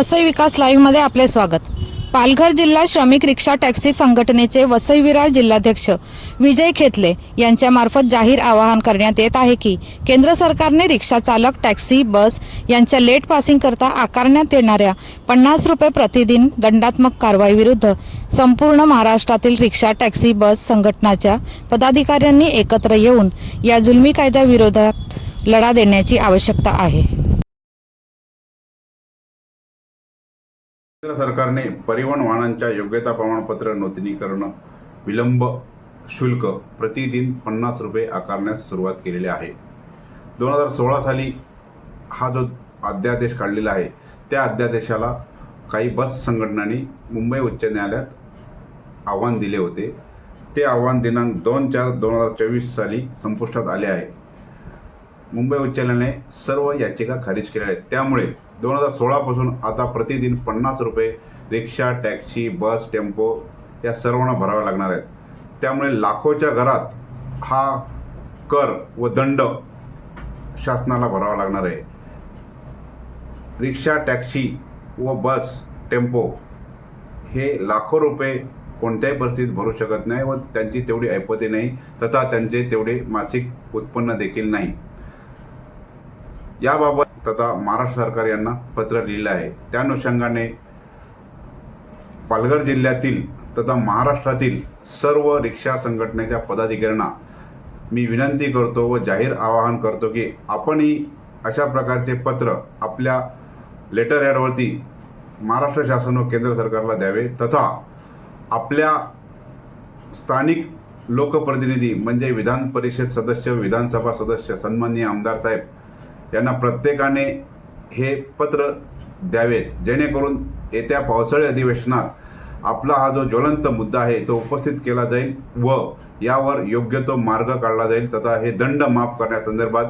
वसई विकास लाईव्हमध्ये आपले स्वागत. पालघर जिल्हा श्रमिक रिक्षा टॅक्सी संघटनेचे वसई विरार जिल्हाध्यक्ष विजय खेतले यांच्यामार्फत जाहीर आवाहन करण्यात येत आहे की केंद्र सरकारने रिक्षा चालक टॅक्सी बस यांच्या लेट पासिंग करता आकारण्यात येणाऱ्या पन्नास रुपये प्रतिदिन दंडात्मक कारवाई विरुद्ध संपूर्ण महाराष्ट्रातील रिक्षा टॅक्सी बस संघटनाच्या पदाधिकाऱ्यांनी एकत्र येऊन या जुलमी कायद्याविरोधात लढा देण्याची आवश्यकता आहे. केंद्र सरकारने परिवहन वाहनांच्या योग्यता प्रमाणपत्र नूतनीकरण विलंब शुल्क प्रतिदिन पन्नास रुपये आकारण्यास सुरुवात केलेली आहे. दोन हजार सोळा साली हा जो अध्यादेश काढलेला आहे त्या अध्यादेशाला काही बस संघटनांनी मुंबई उच्च न्यायालयात आव्हान दिले होते. ते आव्हान दिनांक दोन चार दोन हजार चोवीस साली संपुष्टात आले आहे. मुंबई उच्च न्यायालयाने सर्व याचिका खारिज केल्या आहेत. त्यामुळे दोन हजार सोळापासून आता प्रतिदिन पन्नास रुपये रिक्षा टॅक्सी बस टेम्पो या सर्वांना भराव्या लागणार आहेत. त्यामुळे लाखोच्या घरात हा कर व दंड शासनाला भरावा लागणार आहे. रिक्षा टॅक्सी व बस टेम्पो हे लाखो रुपये कोणत्याही परिस्थितीत भरू शकत नाही व त्यांची तेवढी ऐपती नाही तथा त्यांचे तेवढे मासिक उत्पन्न देखील नाही. याबाबत तथा महाराष्ट्र सरकार यांना पत्र लिहिलं आहे. त्या अनुषंगाने पालघर जिल्ह्यातील तथा महाराष्ट्रातील सर्व रिक्षा संघटनेच्या पदाधिकाऱ्यांना मी विनंती करतो व जाहीर आवाहन करतो की आपणही अशा प्रकारचे पत्र आपल्या लेटर हॅडवरती महाराष्ट्र शासन व केंद्र सरकारला द्यावे तथा आपल्या स्थानिक लोकप्रतिनिधी म्हणजे विधान परिषद सदस्य विधानसभा सदस्य सन्माननीय आमदार साहेब त्यांना प्रत्येकाने हे पत्र द्यावेत जेणेकरून येत्या पावसाळी अधिवेशनात आपला हा जो ज्वलंत मुद्दा आहे तो उपस्थित केला जाईल व यावर योग्य तो मार्ग काढला जाईल. तथा हे दंड माफ करण्यासंदर्भात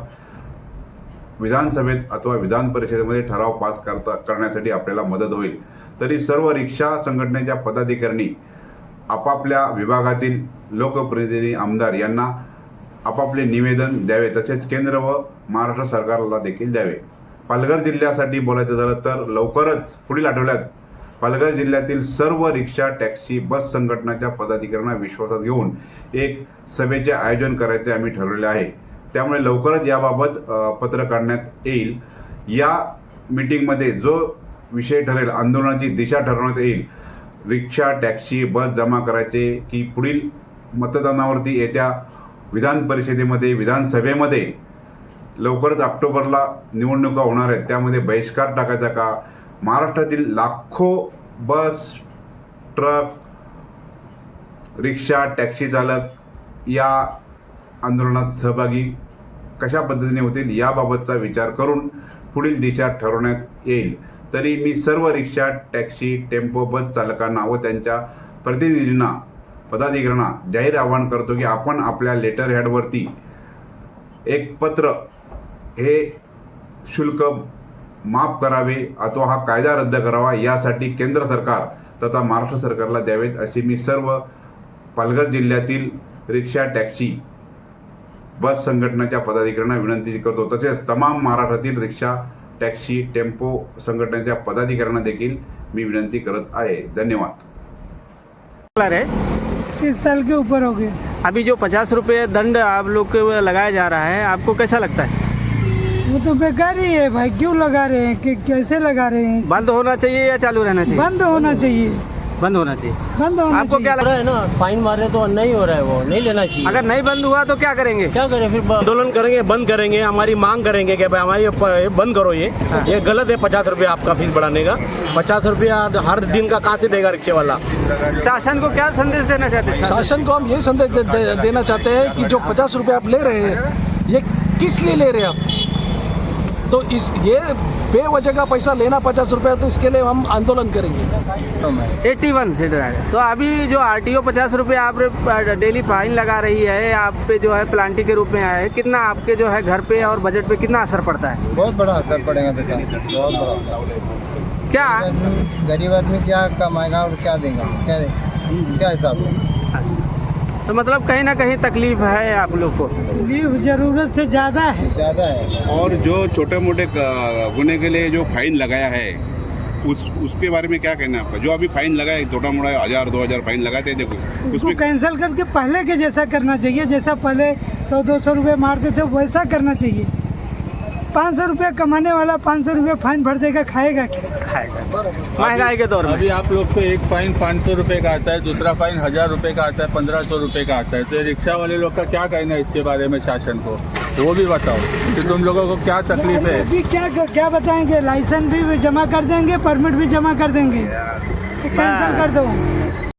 विधानसभेत अथवा विधान परिषदेमध्ये ठराव पास करता करण्यासाठी आपल्याला मदत होईल. तरी सर्व रिक्षा संघटनेच्या पदाधिकाऱ्यांनी आपापल्या विभागातील लोकप्रतिनिधी आमदार यांना आपापले निवेदन द्यावे तसेच केंद्र व महाराष्ट्र सरकारला देखील द्यावे. पालघर जिल्ह्यासाठी बोलायचं झालं तर लवकरच पुढील आठवड्यात पालघर जिल्ह्यातील सर्व रिक्षा टॅक्सी बस संघटनाच्या पदाधिकाऱ्यांना विश्वासात घेऊन एक सभेचे आयोजन करायचे आम्ही ठरवले आहे. त्यामुळे लवकरच याबाबत पत्र काढण्यात येईल. या मीटिंगमध्ये जो विषय ठरेल आंदोलनाची दिशा ठरवण्यात येईल रिक्षा टॅक्सी बस जमा करायचे की पुढील मतदानावरती येत्या विधान परिषदेमध्ये विधानसभेमध्ये लवकरच ऑक्टोबरला निवडणुका होणार आहेत. त्यामध्ये बहिष्कार टाकायचा का? महाराष्ट्रातील लाखो बस ट्रक रिक्षा टॅक्सी चालक या आंदोलनात सहभागी कशा पद्धतीने होतील याबाबतचा विचार करून पुढील दिशा ठरवण्यात येईल. तरी मी सर्व रिक्षा टॅक्सी टेम्पो बस चालकांना व त्यांच्या प्रतिनिधींना पदाधिकाऱ्यांना जाहीर आवाहन करतो की आपण आपल्या लेटर हॅडवरती एक पत्र हे शुल्क माफ करावे अथवा हा कायदा रद्द करावा यासाठी केंद्र सरकार तथा महाराष्ट्र सरकारला द्यावेत अशी मी सर्व पालघर जिल्ह्यातील रिक्षा टॅक्सी बस संघटनेच्या पदाधिकाऱ्यांना विनंती करतो. तसेच तमाम महाराष्ट्रातील रिक्षा टॅक्सी टेम्पो संघटनेच्या पदाधिकाऱ्यांना देखील मी विनंती करत आहे. धन्यवाद. तीस साल के ऊपर हो गए। अभी जो पचास रुपये दंड आप लोग के लगाया जा रहा है आपको कैसा लगता है? वो तो बेकार ही है भाई क्यों लगा रहे हैं? कि कैसे लगा रहे हैं? बंद होना चाहिए या चालू रहना चाहिए? बंद होना चाहिए। बंद होना चाहिए। बंद होना आपको क्या लगता रहा है ना फाइन मार रहे तो नहीं हो रहा है वो नहीं लेना चाहिए। अगर नहीं बंद हुआ तो क्या करेंगे? क्या करें फिर आंदोलन करेंगे बंद करेंगे हमारी मांग करेंगे कि भाई हमारी बंद करो ये। ये गलत है पचास रुपये आपका फीस बढ़ाने का। पचास रुपया हर दिन का कहाँ से देगा रिक्शे वाला शासन को क्या संदेश देना चाहते हैं? शासन को हम ये संदेश देना चाहते हैं कि जो पचास रुपये आप ले रहे हैं ये किस लिए ले रहे हैं आप? तो इस ये बेवजह का पैसा लेना पचास रुपये तो इसके लिए हम आंदोलन करेंगे। एट्टी वन सीटर है तो अभी जो आर टी ओ पचास रुपये आप डेली फाइन लगा रही है आप पे जो है प्लांटी के रूप में आया है कितना आपके जो है घर पे और बजट पे कितना असर पड़ता है? बहुत बड़ा असर पड़ेगा बेटा बहुत बड़ा असर। क्या? गरीब आदमी क्या कमाएगा और क्या देगा? क्या देगा? क्या हिसाब है? तो मतलब कहीं ना कहीं तकलीफ़ है आप लोग को? लीव ज़रूरत से ज़्यादा है। ज़्यादा है। और जो छोटे मोटे गुने के लिए जो फाइन लगाया है उस उसके बारे में क्या कहना है आपका? जो अभी फाइन लगा है छोटा मोटा हज़ार दो हज़ार फाइन लगाते देखो उसको उसमें कैंसिल करके पहले के जैसा करना चाहिए जैसा पहले सौ दो सौ रुपये मारते थे वैसा करना चाहिए। पाँच सौ रुपये कमाने वाला पाँच सौ रुपये फाइन भर देगा खाएगा क्या? खाएगा। महँगाई के दौर में। अभी आप लोग को एक फाइन पाँच सौ रुपये का आता है दूसरा फाइन हज़ार रूपए का आता है पंद्रह सौ रुपये का आता है। तो रिक्शा वाले लोग का क्या कहना है इसके बारे में शासन को? तो वो भी बताओ कि तुम लोगों को क्या तकलीफ़ है? अभी क्या क्या बताएँगे? लाइसेंस भी जमा कर देंगे परमिट भी जमा कर देंगे। तो कैंसिल कर दो।